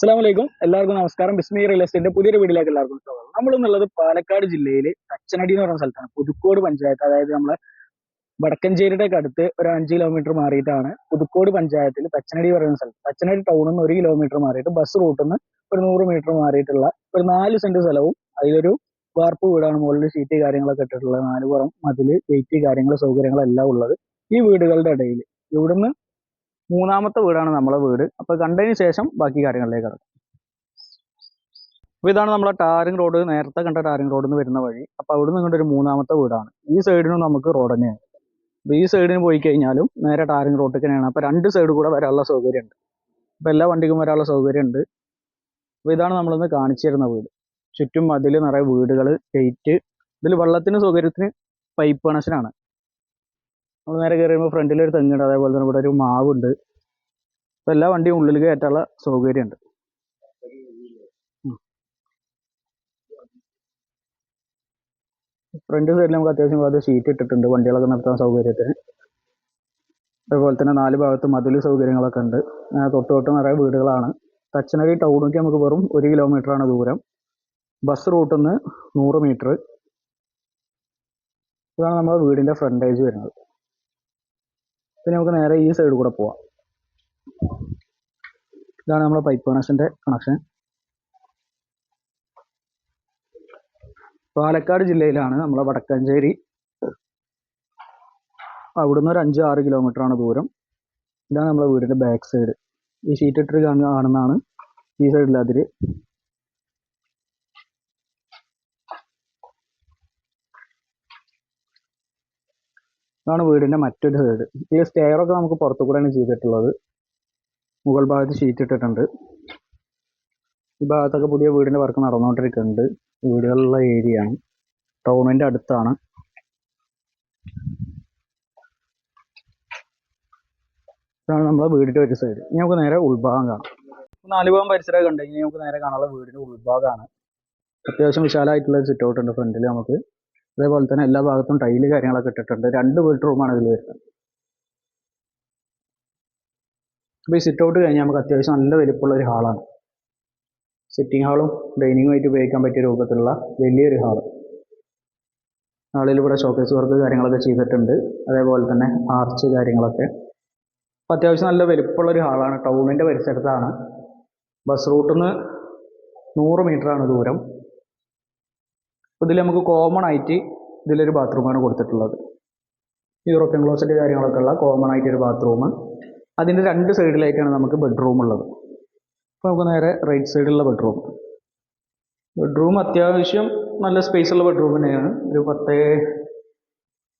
അസ്സലാമലൈക്കും. എല്ലാവർക്കും നമസ്കാരം. ബിസ്മി റിയൽ എസ്റ്റേറ്റിന്റെ പുതിയൊരു വീഡിയോയിലേക്ക് എല്ലാവർക്കും സ്വാഗതം. നമ്മൾ എന്നുള്ളത് പാലക്കാട് ജില്ലയിൽ തച്ചനടി എന്ന് പറയുന്ന സ്ഥലത്താണ്. പുതുക്കോട് പഞ്ചായത്ത് അതായത് നമ്മളെ വടക്കഞ്ചേരിയുടെ അടുത്ത് ഒരു അഞ്ച് കിലോമീറ്റർ മാറിയിട്ടാണ് പുതുക്കോട് പഞ്ചായത്തിൽ തച്ചനടി പറയുന്ന സ്ഥലം. തച്ചനടി ടൗണിൽ നിന്ന് ഒരു കിലോമീറ്റർ മാറിയിട്ട് ബസ് റൂട്ടിൽ നിന്ന് ഒരു നൂറ് മീറ്റർ മാറിയിട്ടുള്ള ഒരു നാല് സെന്റ് സ്ഥലവും അതിലൊരു വാർപ്പ് വീടാണ് മുകളിൽ ഷീറ്റ് കാര്യങ്ങളൊക്കെ ഇട്ടിട്ടുള്ളത്. നാല് പുറം മതിൽ ഗേറ്റ് കാര്യങ്ങൾ സൗകര്യങ്ങളെല്ലാം ഉള്ളത് ഈ വീടുകളുടെ ഇടയിൽ ഇവിടുന്ന് മൂന്നാമത്തെ വീടാണ് നമ്മളെ വീട്. അപ്പോൾ കണ്ടതിന് ശേഷം ബാക്കി കാര്യങ്ങളിലേക്ക് കിടക്കും. അപ്പൊ ഇതാണ് നമ്മളെ ടാറിംഗ് റോഡ്. നേരത്തെ കണ്ട ടാറിംഗ് റോഡിൽ നിന്ന് വരുന്ന വഴി. അപ്പോൾ അവിടെ നിന്ന് ഒരു മൂന്നാമത്തെ വീടാണ്. ഈ സൈഡിനും നമുക്ക് റോഡ് തന്നെയാണ്. അപ്പൊ ഈ സൈഡിന് പോയി കഴിഞ്ഞാലും നേരെ ടാറിംഗ് റോഡിൽ തന്നെയാണ്. അപ്പൊ രണ്ട് സൈഡ് കൂടെ വരാനുള്ള സൗകര്യമുണ്ട്. അപ്പോൾ എല്ലാ വണ്ടിക്കും വരാനുള്ള സൗകര്യമുണ്ട്. അപ്പോൾ ഇതാണ് നമ്മളിന്ന് കാണിച്ചു തരുന്ന വീട്. ചുറ്റും അതിൽ നിറയെ വീടുകൾ ഗേറ്റ് ഇതിൽ വെള്ളത്തിന് സൗകര്യത്തിന് പൈപ്പ് കണക്ഷനാണ് നമ്മൾ നേരെ കയറി ഫ്രണ്ടിൽ ഒരു തെങ്ങുണ്ട്. അതേപോലെ തന്നെ ഇവിടെ ഒരു മാവുണ്ട്. അപ്പോൾ എല്ലാ വണ്ടിയും ഉള്ളിൽ കയറ്റാനുള്ള സൗകര്യമുണ്ട്. ഫ്രണ്ട് സൈഡിൽ നമുക്ക് അത്യാവശ്യം ഭാഗത്ത് ഷീറ്റ് ഇട്ടിട്ടുണ്ട് വണ്ടികളൊക്കെ നിർത്താൻ സൗകര്യത്തിന്. അതുപോലെ തന്നെ നാല് ഭാഗത്ത് മതിൽ സൗകര്യങ്ങളൊക്കെ ഉണ്ട്. തൊട്ട് തൊട്ട് നിറയെ വീടുകളാണ്. തച്ചനടി ടൗണിലേക്ക് നമുക്ക് വെറും ഒരു കിലോമീറ്റർ ആണ് ദൂരം. ബസ് റൂട്ടിൽ നിന്ന് നൂറ് മീറ്റർ ഇതാണ് നമ്മുടെ വീടിന്റെ ഫ്രണ്ടേജ് വരുന്നത്. പിന്നെ നമുക്ക് നേരെ ഈ സൈഡ് കൂടെ പോവാം. ഇതാണ് നമ്മുടെ പൈപ്പ് കണക്ഷന്റെ കണക്ഷൻ പാലക്കാട് ജില്ലയിലാണ് നമ്മളെ വടക്കഞ്ചേരി. അവിടുന്ന് ഒരു അഞ്ച് ആറ് കിലോമീറ്റർ ആണ് ദൂരം. ഇതാണ് നമ്മളെ വീടിന്റെ ബാക്ക് സൈഡ് ഈ ഷീറ്റ് ഇട്ടിട്ട് കാണുന്ന കാണുന്നതാണ് ഈ അതിര് ഇതാണ് വീടിന്റെ മറ്റൊരു സൈഡ് ഈ സ്റ്റെയറൊക്കെ നമുക്ക് പുറത്തു കൂടെയാണ് ചെയ്തിട്ടുള്ളത്. മുകൾ ഭാഗത്ത് ഷീറ്റ് ഇട്ടിട്ടുണ്ട്. ഈ ഭാഗത്തൊക്കെ പുതിയ വീടിന്റെ വർക്ക് നടന്നുകൊണ്ടിരിക്കുന്നുണ്ട്. വീടുകളുള്ള ഏരിയ ആണ്. ടൗണിന്റെ അടുത്താണ്. ഇതാണ് നമ്മളെ വീടിന്റെ ഒരു സൈഡ് ഇനി നമുക്ക് നേരെ ഉൾഭാഗം കാണാം. നാല് ഭാഗം പരിസരമൊക്കെ ഉണ്ട്. ഇനി നമുക്ക് നേരെ കാണാനുള്ള വീടിന്റെ ഉൾഭാഗമാണ്. അത്യാവശ്യം വിശാലമായിട്ടുള്ള സിറ്റ് ഔട്ട് ഉണ്ട്. ഫ്രണ്ടിൽ നമുക്ക് അതേപോലെ തന്നെ എല്ലാ ഭാഗത്തും ടൈൽ കാര്യങ്ങളൊക്കെ ഇട്ടിട്ടുണ്ട്. രണ്ട് ബെഡ്റൂമാണ് ഇതിൽ വരുന്നത്. അപ്പോൾ ഈ സിറ്റ് ഔട്ട് കഴിഞ്ഞാൽ നമുക്ക് അത്യാവശ്യം നല്ല വലിപ്പമുള്ള ഒരു ഹാളാണ് സിറ്റിംഗ് ഹാളും ഡൈനിങ്ങും ആയിട്ട് ഉപയോഗിക്കാൻ പറ്റിയ രൂപത്തിലുള്ള വലിയൊരു ഹാൾ ഹാളിൽ ഇവിടെ ഷോക്കേസ് വർക്ക് കാര്യങ്ങളൊക്കെ ചെയ്തിട്ടുണ്ട്. അതേപോലെ തന്നെ ആർച്ച് കാര്യങ്ങളൊക്കെ. അപ്പോൾ അത്യാവശ്യം നല്ല വലിപ്പമുള്ള ഒരു ഹാളാണ് ടൗണിന്റെ പരിസരത്താണ്. ബസ് റൂട്ടിൽ നിന്ന് നൂറ് ആണ് ദൂരം. ഇതിൽ നമുക്ക് കോമൺ ആയിട്ട് ഇതിലൊരു ബാത്റൂമാണ് കൊടുത്തിട്ടുള്ളത്. യൂറോപ്യൻ ക്ലോസറ്റ് കാര്യങ്ങളൊക്കെ ഉള്ള കോമൺ ആയിട്ട് ഒരു ബാത്റൂം അതിന്റെ രണ്ട് സൈഡിലേക്കാണ് നമുക്ക് ബെഡ്റൂം ഉള്ളത്. അപ്പോൾ നമുക്ക് നേരെ റൈറ്റ് സൈഡിലുള്ള ബെഡ്റൂം ബെഡ്റൂം അത്യാവശ്യം നല്ല സ്പേസ് ഉള്ള ബെഡ്റൂം തന്നെയാണ്. ഒരു പത്തേ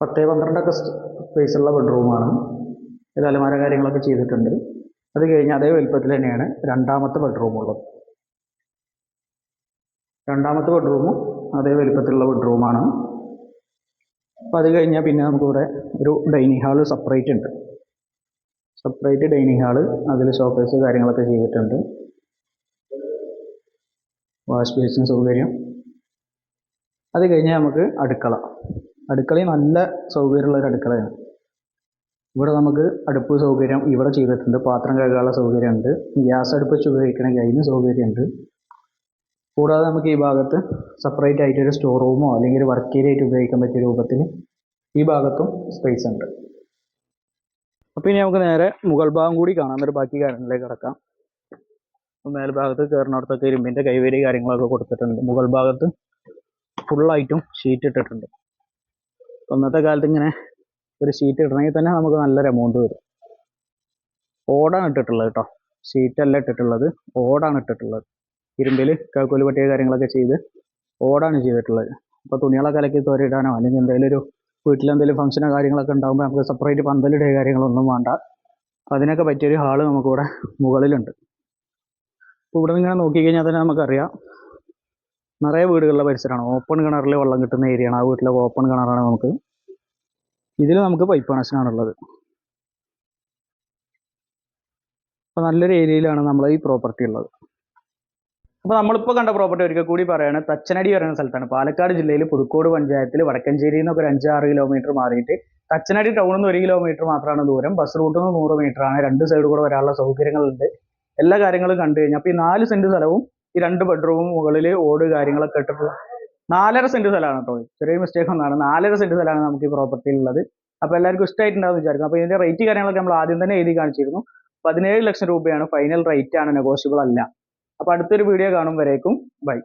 പത്തേ പന്ത്രണ്ടൊക്കെ സ്പേസ് ഉള്ള ബെഡ്റൂമാണ് ഇത് അലമാര കാര്യങ്ങളൊക്കെ ചെയ്തിട്ടുണ്ട്. അത് കഴിഞ്ഞ് അതേ വലുപ്പത്തിൽ തന്നെയാണ് രണ്ടാമത്തെ ബെഡ്റൂമുള്ളത് രണ്ടാമത്തെ ബെഡ്റൂമും അതേ വലിപ്പത്തിലുള്ള ബെഡ്റൂമാണ് അപ്പം അത് കഴിഞ്ഞാൽ പിന്നെ നമുക്കിവിടെ ഒരു ഡൈനിങ് ഹാൾ സെപ്പറേറ്റ് ഉണ്ട്. സെപ്പറേറ്റ് ഡൈനിങ് ഹാൾ അതിൽ ഷോക്കേസ് കാര്യങ്ങളൊക്കെ ചെയ്തിട്ടുണ്ട്. വാഷ് ബേസിൻ സൗകര്യം. അത് കഴിഞ്ഞാൽ നമുക്ക് അടുക്കള. അടുക്കളയും നല്ല സൗകര്യമുള്ള ഒരു അടുക്കളയാണ്. ഇവിടെ നമുക്ക് അടുപ്പ് സൗകര്യം ഇവിടെ ചെയ്തിട്ടുണ്ട്. പാത്രം കഴുകാനുള്ള സൗകര്യമുണ്ട്. ഗ്യാസ് അടുപ്പ് ഉപയോഗിക്കണമെങ്കിൽ അതിന് സൗകര്യമുണ്ട്. കൂടാതെ നമുക്ക് ഈ ഭാഗത്ത് സെപ്പറേറ്റ് ആയിട്ട് ഒരു സ്റ്റോർ റൂമോ അല്ലെങ്കിൽ ഒരു വർക്ക് ഏരിയ ആയിട്ട് ഉപയോഗിക്കാൻ പറ്റിയ രൂപത്തിൽ ഈ ഭാഗത്തും സ്പേസ് ഉണ്ട്. അപ്പോൾ ഇനി നമുക്ക് നേരെ മുകൾ ഭാഗം കൂടി കാണാം. ഒരു ബാക്കി കാര്യങ്ങളിലേക്ക് കിടക്കാം. മേൽഭാഗത്ത് കയറുന്നിടത്തൊക്കെ ഇരുമ്പിന്റെ കൈവരി കാര്യങ്ങളൊക്കെ കൊടുത്തിട്ടുണ്ട്. മുകൾ ഭാഗത്ത് ഫുള്ളായിട്ടും ഷീറ്റ് ഇട്ടിട്ടുണ്ട്. ഇന്നത്തെ കാലത്ത് ഇങ്ങനെ ഒരു ഷീറ്റ് ഇടണമെങ്കിൽ തന്നെ നമുക്ക് നല്ലൊരു എമൗണ്ട് വരും. ഓടാണ് ഇട്ടിട്ടുള്ളത് കേട്ടോ. ഷീറ്റല്ല ഇട്ടിട്ടുള്ളത്. ഓടാണ് ഇട്ടിട്ടുള്ളത്. ഇരുമ്പിൽ കാക്കോൽ പട്ടിക കാര്യങ്ങളൊക്കെ ചെയ്ത് ഓടാണ് ചെയ്തിട്ടുള്ളത്. അപ്പോൾ തുണികളൊക്കെ അലക്കി തോരിടാനോ അല്ലെങ്കിൽ എന്തെങ്കിലും ഒരു വീട്ടിലെന്തെങ്കിലും ഫംഗ്ഷനോ കാര്യങ്ങളൊക്കെ ഉണ്ടാകുമ്പോൾ നമുക്ക് സെപ്പറേറ്റ് പന്തലിടുക കാര്യങ്ങളൊന്നും വേണ്ട. അപ്പോൾ അതിനൊക്കെ പറ്റിയൊരു ഹാൾ നമുക്കിവിടെ മുകളിലുണ്ട്. അപ്പോൾ ഇവിടെ നിന്ന് ഇങ്ങനെ നോക്കിക്കഴിഞ്ഞാൽ തന്നെ നമുക്കറിയാം. നിറയെ വീടുകളുടെ പരിസരമാണ്. ഓപ്പൺ കിണറിൽ വെള്ളം കിട്ടുന്ന ഏരിയയാണ് ആ വീട്ടിലെ ഓപ്പൺ കിണറാണ് നമുക്ക്. ഇതിൽ നമുക്ക് പൈപ്പ് കണക്ഷനാണുള്ളത് അപ്പോൾ നല്ലൊരു ഏരിയയിലാണ് നമ്മൾ ഈ പ്രോപ്പർട്ടി ഉള്ളത്. അപ്പോൾ നമ്മളിപ്പോൾ കണ്ട പ്രോപ്പർട്ടി ഒരിക്കൽ കൂടി പറയാണ് തച്ചനടി പറയുന്ന സ്ഥലത്താണ്. പാലക്കാട് ജില്ലയിൽ പുതുക്കോട് പഞ്ചായത്തിൽ വടക്കഞ്ചേരി എന്നൊക്കെ ഒരു അഞ്ചാറ് കിലോമീറ്റർ മാറിയിട്ട് തച്ചനടി ടൗണിൽ നിന്ന് ഒരു കിലോമീറ്റർ മാത്രമാണ് ദൂരം. ബസ് റൂട്ടിൽ നിന്ന് നൂറ് മീറ്റർ ആണ്. രണ്ട് സൈഡ് കൂടെ വരാനുള്ള സൗകര്യങ്ങളുണ്ട്. എല്ലാ കാര്യങ്ങളും കണ്ടു കഴിഞ്ഞാൽ അപ്പോൾ ഈ നാല് സെന്റ് സ്ഥലവും ഈ രണ്ട് ബെഡ്റൂമും മുകളിൽ ഓട് കാര്യങ്ങളൊക്കെ ഇട്ടിട്ടുള്ള നാലര സെന്റ് സ്ഥലമാണ് കേട്ടോ ചെറിയ മിസ്റ്റേക്ക് ഒന്നാണ്. നാലര സെന്റ് സ്ഥലമാണ് നമുക്ക് ഈ പ്രോപ്പർട്ടിയിൽ ഉള്ളത് അപ്പോൾ എല്ലാവർക്കും ഇഷ്ടമായിട്ടുണ്ടാവും വിചാരിക്കും അപ്പോൾ ഇതിന്റെ റേറ്റ് കാര്യങ്ങളൊക്കെ നമ്മൾ ആദ്യം തന്നെ എഴുതി കാണിച്ചിരുന്നു. പതിനേഴ് ലക്ഷം രൂപയാണ് ഫൈനൽ റേറ്റ് ആണ് നെഗോഷ്യബിൾ അല്ല. അപ്പോൾ അടുത്തൊരു വീഡിയോ കാണും വരേക്കും. ബൈ